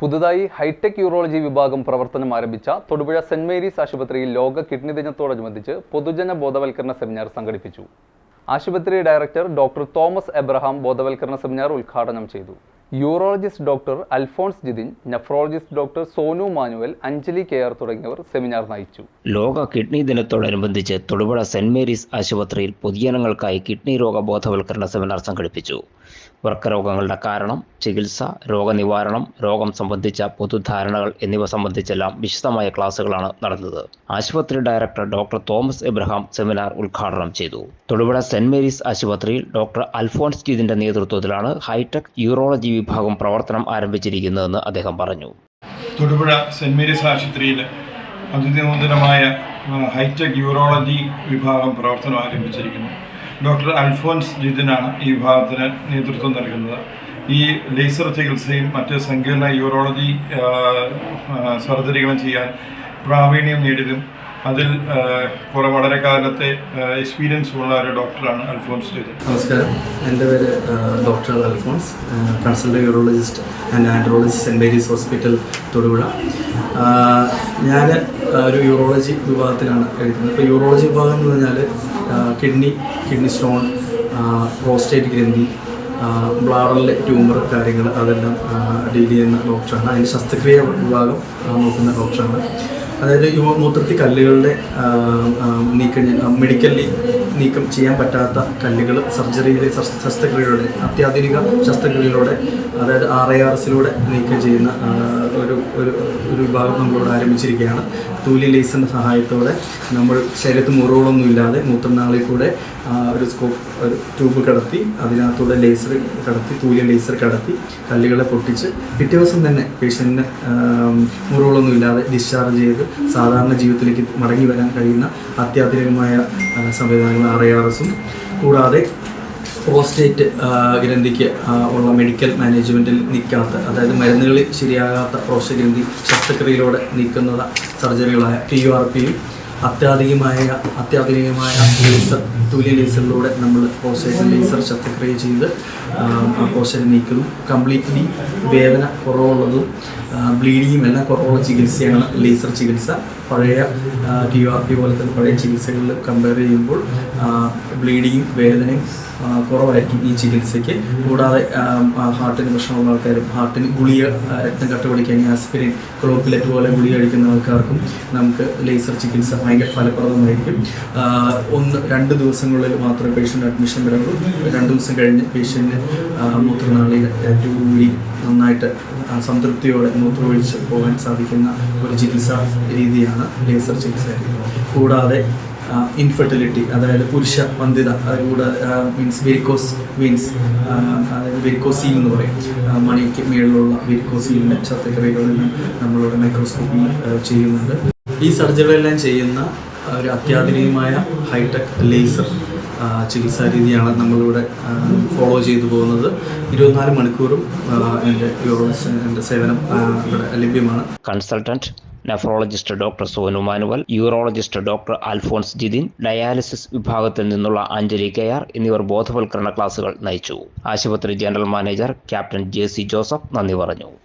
പുതുതായി hi tech urology വിഭാഗം പ്രവർത്തനം ആരംഭിച്ച തൊടുപുഴ സെന്റ് മേരീസ് ആശുപത്രിയിൽ ലോക കിഡ്നി ദിനത്തോടനുബന്ധിച്ച് പൊതുജന ബോധവൽക്കരണ സെമിനാർ സംഘടിപ്പിച്ചു. ആശുപത്രി ഡയറക്ടർ ഡോക്ടർ തോമസ് എബ്രഹാം ബോധവൽക്കരണ സെമിനാർ ഉദ്ഘാടനം ചെയ്തു. Urologist doctor Alphonse Jithin nephrologist doctor Sonu Manuel Anjali care തുടങ്ങിയവർ സെമിനാർ നയിച്ചു. ലോക കിഡ്നി ദിനത്തോടനുബന്ധിച്ച് തൊടുപുഴ സെന്റ് മേരീസ് ആശുപത്രിയിൽ പൊതുജനങ്ങൾക്കായി കിഡ്നി രോഗ ബോധവൽക്കരണ സെമിനാർ സംഘടിപ്പിച്ചു. വൃക്കരോഗങ്ങളുടെ കാരണം ചികിത്സ രോഗനിവാരണം രോഗം സംബന്ധിച്ച പൊതുധാരണകൾ എന്നിവ സംബന്ധിച്ചെല്ലാം വിശദമായ ക്ലാസുകളാണ് നടന്നത്. ആശുപത്രി director doctor Thomas Abraham seminar ഉദ്ഘാടനം ചെയ്തു. തൊടുപുഴ സെന്റ് മേരീസ് ആശുപത്രിയിൽ ഡോക്ടർ അൽഫോൺസ് ജിതിന്റെ നേതൃത്വത്തിലാണ് ഹൈടെക് യൂറോളജി വിഭാഗം പ്രവർത്തനം ആരംഭിച്ചിരിക്കുന്നതെന്ന് അദ്ദേഹം പറഞ്ഞു. തൊടുപുഴ സെന്റ് മേരീസ് ആശുപത്രിയിൽ അതിനൂതനമായ ഹൈടെക് യൂറോളജി വിഭാഗം പ്രവർത്തനം ആരംഭിച്ചിരിക്കുന്നു. ഡോക്ടർ അൽഫോൻസ് ജിതിനാണ് ഈ വിഭാഗത്തിന് നേതൃത്വം നൽകുന്നത്. ഈ ലേസർ ചികിത്സയും മറ്റ് സങ്കീർണ യൂറോളജി സർജറികളും ചെയ്യാൻ പ്രാവീണ്യം നേടിയതും അതിൽ കുറെ വളരെ കാലത്തെ എക്സ്പീരിയൻസ് ഉള്ള ഒരു ഡോക്ടറാണ് അൽഫോൺസ് ജിതിൻ നമസ്കാരം. എന്റെ പേര് doctor Alphonse consult urologist and andrologist Saint Mary's hospital Thodupuzha. ഞാൻ ഒരു യൂറോളജി വിഭാഗത്തിലാണ് എടുക്കുന്നത്. ഇപ്പോൾ യൂറോളജി വിഭാഗം എന്ന് പറഞ്ഞാൽ കിഡ്നി കിഡ്നി സ്റ്റോൺ പ്രോസ്റ്റേറ്റ് ഗ്രന്ഥി ബ്ലാഡറിലെ ട്യൂമർ കാര്യങ്ങൾ അതെല്ലാം ഡീൽ ചെയ്യുന്ന ഡോക്ടറാണ് അതിന്റെ ശസ്ത്രക്രിയ വിഭാഗം നോക്കുന്ന ഡോക്ടറാണ് അതായത് യുവ മൂത്രത്തി കല്ലുകളുടെ നീക്കം മെഡിക്കലി നീക്കം ചെയ്യാൻ പറ്റാത്ത കല്ലുകൾ സർജറിയിലെ ശസ്- ശസ്ത്രക്രിയയിലൂടെ അത്യാധുനിക ശസ്ത്രക്രിയയിലൂടെ അതായത് ആർ ഐ ആർ എസിലൂടെ നീക്കം ചെയ്യുന്ന ഒരു ഒരു വിഭാഗം നമ്മളിവിടെ ആരംഭിച്ചിരിക്കുകയാണ്. തൂലി ലേസിന്റെ സഹായത്തോടെ നമ്മൾ ശരീരത്ത് മുറിവുകളൊന്നും ഇല്ലാതെ മൂത്രനാളിൽ കൂടെ ഒരു സ്കോപ്പ് ഒരു ട്യൂബ് കടത്തി അതിനകത്തൂടെ ലേസർ കടത്തി തൂലി ലേസർ കടത്തി കല്ലുകളെ പൊട്ടിച്ച് പിറ്റേ ദിവസം തന്നെ പേഷ്യന്റിന് മുറിവുകളൊന്നും ഇല്ലാതെ ഡിസ്ചാർജ് ചെയ്ത് സാധാരണ ജീവിതത്തിലേക്ക് മടങ്ങി വരാൻ കഴിയുന്ന അത്യാധുനികമായ സംവിധാനങ്ങൾ ആർ ഐ ആർ എസും. കൂടാതെ പ്രോസ്റ്റേറ്റ് ഗ്രന്ഥിക്ക് ഉള്ള മെഡിക്കൽ മാനേജ്മെന്റിൽ നിൽക്കാത്ത അതായത് മരുന്നുകളിൽ ശരിയാകാത്ത പ്രോസ്റ്റേറ്റ് ഗ്രന്ഥി ശസ്ത്രക്രിയയിലൂടെ നീക്കുന്ന സർജറികളായ ടി യു ആർ പിയും അത്യാധുനികമായ അത്യാധുനികമായ ലേസർ തുല്യ ലേസറിലൂടെ നമ്മൾ പോസ്റ്റേഷൻ ലേസർ ശസ്ത്രക്രിയ ചെയ്ത് ആ നീക്കുന്നു കംപ്ലീറ്റ്ലി വേദന കുറവുള്ളതും ബ്ലീഡിങ്ങും എല്ലാം കുറവുള്ള ചികിത്സയാണ് ലേസർ ചികിത്സ. പഴയ ടി ആർ പി പോലത്തെ പഴയ ചികിത്സകളിൽ കമ്പയർ ചെയ്യുമ്പോൾ ബ്ലീഡിങ്ങും വേദനയും കുറവായിരിക്കും ഈ ചികിത്സയ്ക്ക്. കൂടാതെ ഹാർട്ടിന് പ്രശ്നമുള്ള ആൾക്കാരും ഹാർട്ടിന് ഗുളിക രക്തം കട്ട പിടിക്കാൻ ആസ്പിരിൻ ക്ലോപ്പിലെറ്റ് പോലെ ഗുളിക കഴിക്കുന്ന ആൾക്കാർക്കും നമുക്ക് ലേസർ ചികിത്സ ഭയങ്കര ഫലപ്രദമായിരിക്കും. ഒന്ന് രണ്ട് ദിവസങ്ങളിൽ മാത്രമേ പേഷ്യന്റ് അഡ്മിഷൻ വരുള്ളൂ രണ്ട് ദിവസം കഴിഞ്ഞ് പേഷ്യന്റിന് മൂത്രനാളിയിൽ ട്യൂബ് നന്നായിട്ട് സംതൃപ്തിയോടെ മൂത്രമൊഴിച്ച് പോകാൻ സാധിക്കുന്ന ഒരു ചികിത്സാ രീതിയാണ് ലേസർ ചികിത്സ കൂടാതെ ഇൻഫെർട്ടിലിറ്റി അതായത് പുരുഷ വന്ധ്യത അതുകൂടെ മീൻസ് വെരിക്കോസ് മീൻസ് അതായത് വെരിക്കോസീൽ എന്ന് പറയും. മണിക്ക് മേളിലുള്ള വെരിക്കോസീലിന്റെ ശസ്ത്രക്രിയകളെല്ലാം നമ്മളിവിടെ മൈക്രോസ്കോപ്പിൽ ചെയ്യുന്നുണ്ട്. ഈ സർജറികളെല്ലാം ചെയ്യുന്ന ഒരു അത്യാധുനികമായ ഹൈടെക് ലേസർ ചികിത്സാ രീതിയാണ് നമ്മളിവിടെ ഫോളോ ചെയ്തു പോകുന്നത്. ഇരുപത്തിനാല് മണിക്കൂറും എന്റെ യൂറോളജിസ്റ്റിന്റെ സേവനം ഇവിടെ ലഭ്യമാണ്. Consultant nephrologist doctor Sonu Manuel urologist doctor Alphonse Jithin dialysis വിഭാഗത്തിൽ നിന്നുള്ള അഞ്ജലി കെ ആർ എന്നിവർ ബോധവൽക്കരണ ക്ലാസുകൾ നയിച്ചു. ആശുപത്രി general manager captain J C Joseph നന്ദി പറഞ്ഞു.